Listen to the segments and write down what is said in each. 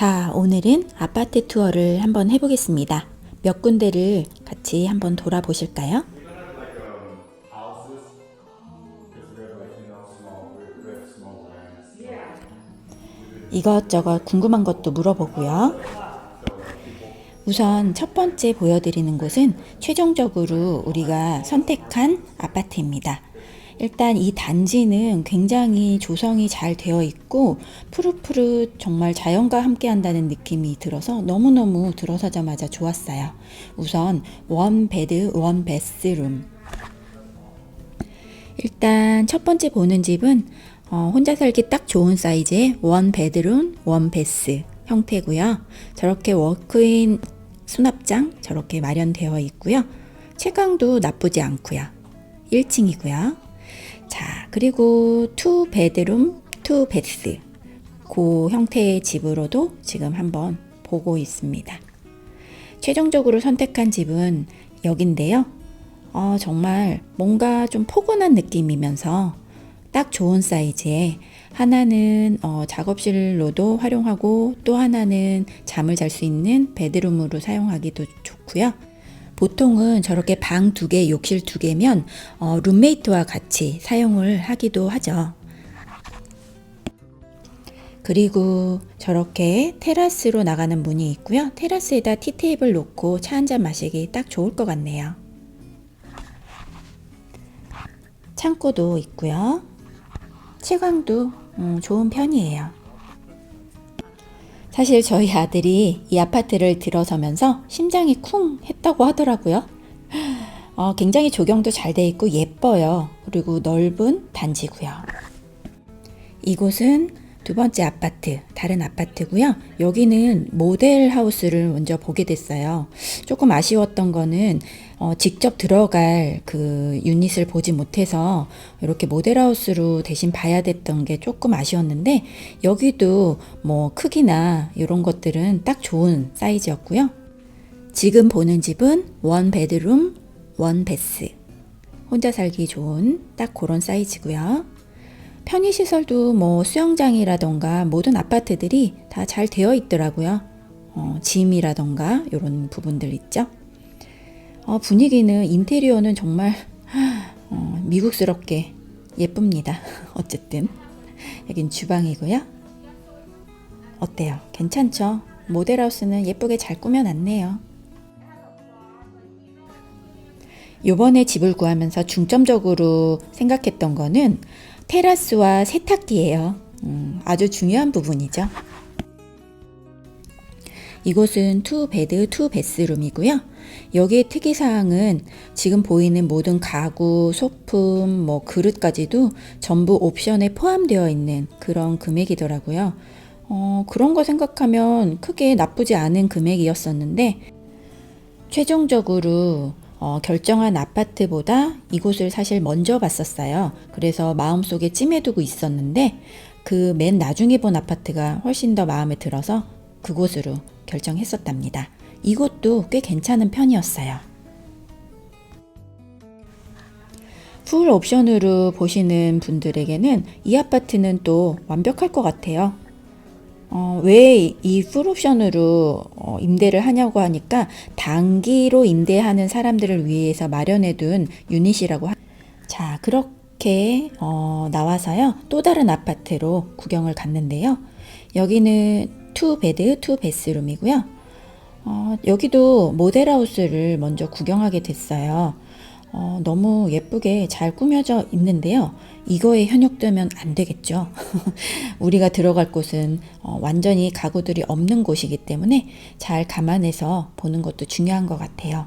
자, 오늘은 아파트 투어를 한번 해보겠습니다. 몇 군데를 같이 한번 돌아보실까요? 이것저것 궁금한 것도 물어보고요. 우선 첫 번째 보여드리는 곳은 최종적으로 우리가 선택한 아파트입니다. 일단 이 단지는 굉장히 조성이 잘 되어 있고 푸릇푸릇 정말 자연과 함께 한다는 느낌이 들어서 너무너무 들어서자마자 좋았어요. 우선 원 베드 원 베스룸 일단 첫 번째 보는 집은 어, 혼자 살기 딱 좋은 사이즈의 원 베드룸 원 베스 형태고요. 저렇게 워크인 수납장 저렇게 마련되어 있고요. 채광도 나쁘지 않고요. 1층이고요. 자, 그리고 투 베드룸 투 베스 그 형태의 집으로도 지금 한번 보고 있습니다. 최종적으로 선택한 집은 여긴데요. 어, 정말 뭔가 좀 포근한 느낌이면서 딱 좋은 사이즈에 하나는 어, 작업실로도 활용하고 또 하나는 잠을 잘 수 있는 베드룸으로 사용하기도 좋고요. 보통은 저렇게 방 두 개, 욕실 두 개면 어, 룸메이트와 같이 사용을 하기도 하죠. 그리고 저렇게 테라스로 나가는 문이 있고요. 테라스에다 티테이블 놓고 차 한 잔 마시기 딱 좋을 것 같네요. 창고도 있고요. 채광도 음, 좋은 편이에요. 사실 저희 아들이 이 아파트를 들어서면서 심장이 쿵 했다고 하더라고요. 어, 굉장히 조경도 잘 돼 있고 예뻐요. 그리고 넓은 단지고요. 이곳은 두 번째 아파트, 다른 아파트고요. 여기는 모델 하우스를 먼저 보게 됐어요. 조금 아쉬웠던 거는 어, 직접 들어갈 그 유닛을 보지 못해서 이렇게 모델 하우스로 대신 봐야 됐던 게 조금 아쉬웠는데 여기도 뭐 크기나 이런 것들은 딱 좋은 사이즈였고요. 지금 보는 집은 원 베드룸, 원 베스. 혼자 살기 좋은 딱 그런 사이즈고요. 편의시설도 뭐 수영장이라던가 모든 아파트들이 다 잘 되어 있더라고요. 어, 짐이라던가 이런 부분들 있죠. 어, 분위기는 인테리어는 정말 어, 미국스럽게 예쁩니다. 어쨌든 여긴 주방이고요. 어때요? 괜찮죠? 모델하우스는 예쁘게 잘 꾸며놨네요. 요번에 집을 구하면서 중점적으로 생각했던 거는 테라스와 세탁기예요. 음, 아주 중요한 부분이죠. 이곳은 투 베드 투 베스룸이고요. 여기의 특이사항은 지금 보이는 모든 가구, 소품, 뭐 그릇까지도 전부 옵션에 포함되어 있는 그런 금액이더라고요. 어, 그런 거 생각하면 크게 나쁘지 않은 금액이었었는데 최종적으로 어, 결정한 아파트보다 이곳을 사실 먼저 봤었어요. 그래서 마음속에 찜해두고 있었는데 그 맨 나중에 본 아파트가 훨씬 더 마음에 들어서 그곳으로 결정했었답니다. 이곳도 꽤 괜찮은 편이었어요. 풀 옵션으로 보시는 분들에게는 이 아파트는 또 완벽할 것 같아요. 어, 왜 이 풀 옵션으로 어, 임대를 하냐고 하니까 단기로 임대하는 사람들을 위해서 마련해둔 유닛이라고 하... 자 그렇게 어, 나와서요 또 다른 아파트로 구경을 갔는데요 여기는 투 베드 투 베스룸이고요 어, 여기도 모델하우스를 먼저 구경하게 됐어요 어, 너무 예쁘게 잘 꾸며져 있는데요. 이거에 현혹되면 안 되겠죠. 우리가 들어갈 곳은 어, 완전히 가구들이 없는 곳이기 때문에 잘 감안해서 보는 것도 중요한 것 같아요.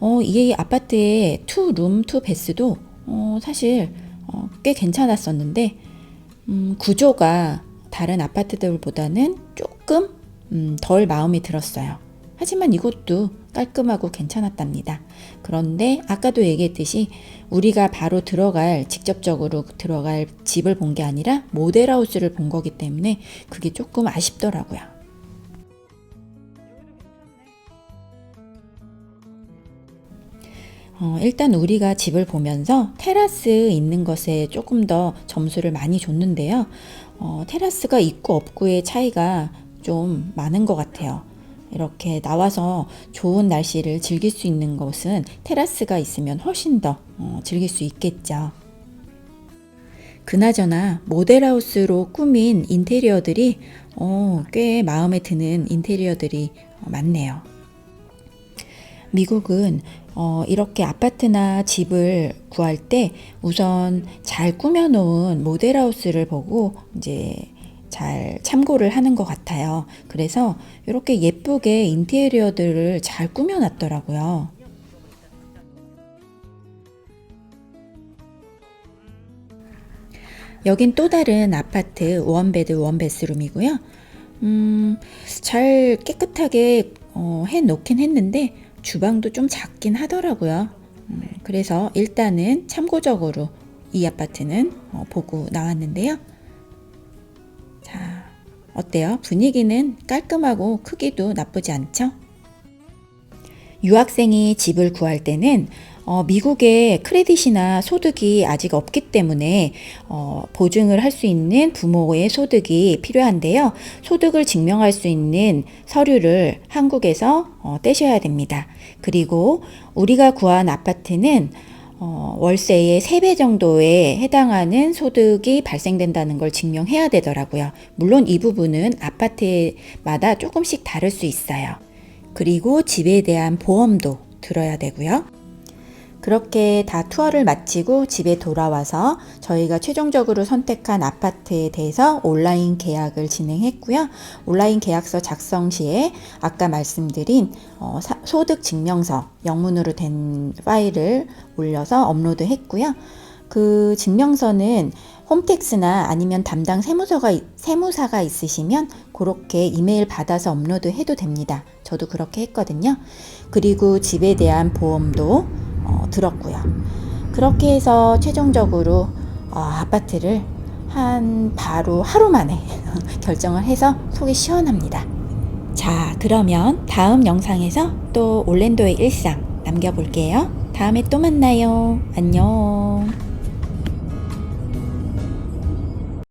어, 이 아파트의 투 룸, 투 베스도 어, 사실 어, 꽤 괜찮았었는데 음, 구조가 다른 아파트들보다는 조금 음, 덜 마음이 들었어요. 하지만 이것도 깔끔하고 괜찮았답니다. 그런데 아까도 얘기했듯이 우리가 바로 들어갈 직접적으로 들어갈 집을 본 게 아니라 모델하우스를 본 거기 때문에 그게 조금 아쉽더라고요. 어, 일단 우리가 집을 보면서 테라스 있는 것에 조금 더 점수를 많이 줬는데요. 어, 테라스가 있고 없고의 차이가 좀 많은 것 같아요. 이렇게 나와서 좋은 날씨를 즐길 수 있는 곳은 테라스가 있으면 훨씬 더 어, 즐길 수 있겠죠. 그나저나 모델하우스로 꾸민 인테리어들이 어, 꽤 마음에 드는 인테리어들이 어, 많네요. 미국은 어, 이렇게 아파트나 집을 구할 때 우선 잘 꾸며놓은 모델하우스를 보고 이제 잘 참고를 하는 것 같아요. 그래서 이렇게 예쁘게 인테리어들을 잘 꾸며놨더라고요. 여긴 또 다른 아파트 원베드 원베스룸이고요. 음, 잘 깨끗하게 어, 해 놓긴 했는데 주방도 좀 작긴 하더라고요. 음, 그래서 일단은 참고적으로 이 아파트는 어, 보고 나왔는데요. 자, 어때요? 분위기는 깔끔하고 크기도 나쁘지 않죠? 유학생이 집을 구할 때는 어, 미국에 크레딧이나 소득이 아직 없기 때문에 어, 보증을 할 수 있는 부모의 소득이 필요한데요. 소득을 증명할 수 있는 서류를 한국에서 어, 떼셔야 됩니다. 그리고 우리가 구한 아파트는 어, 월세의 3배 정도에 해당하는 소득이 발생된다는 걸 증명해야 되더라고요. 물론 이 부분은 아파트마다 조금씩 다를 수 있어요. 그리고 집에 대한 보험도 들어야 되고요. 그렇게 다 투어를 마치고 집에 돌아와서 저희가 최종적으로 선택한 아파트에 대해서 온라인 계약을 진행했고요. 온라인 계약서 작성 시에 아까 말씀드린 어, 사- 소득 증명서 영문으로 된 파일을 올려서 업로드 했고요. 그 증명서는 홈택스나 아니면 담당 세무서가, 있- 세무사가 있으시면 그렇게 이메일 받아서 업로드 해도 됩니다. 저도 그렇게 했거든요. 그리고 집에 대한 보험도 어, 들었고요. 그렇게 해서 최종적으로 어, 아파트를 한 바로 하루 만에 결정을 해서 속이 시원합니다. 자, 그러면 다음 영상에서 또 올랜도의 일상 남겨볼게요. 다음에 또 만나요. 안녕.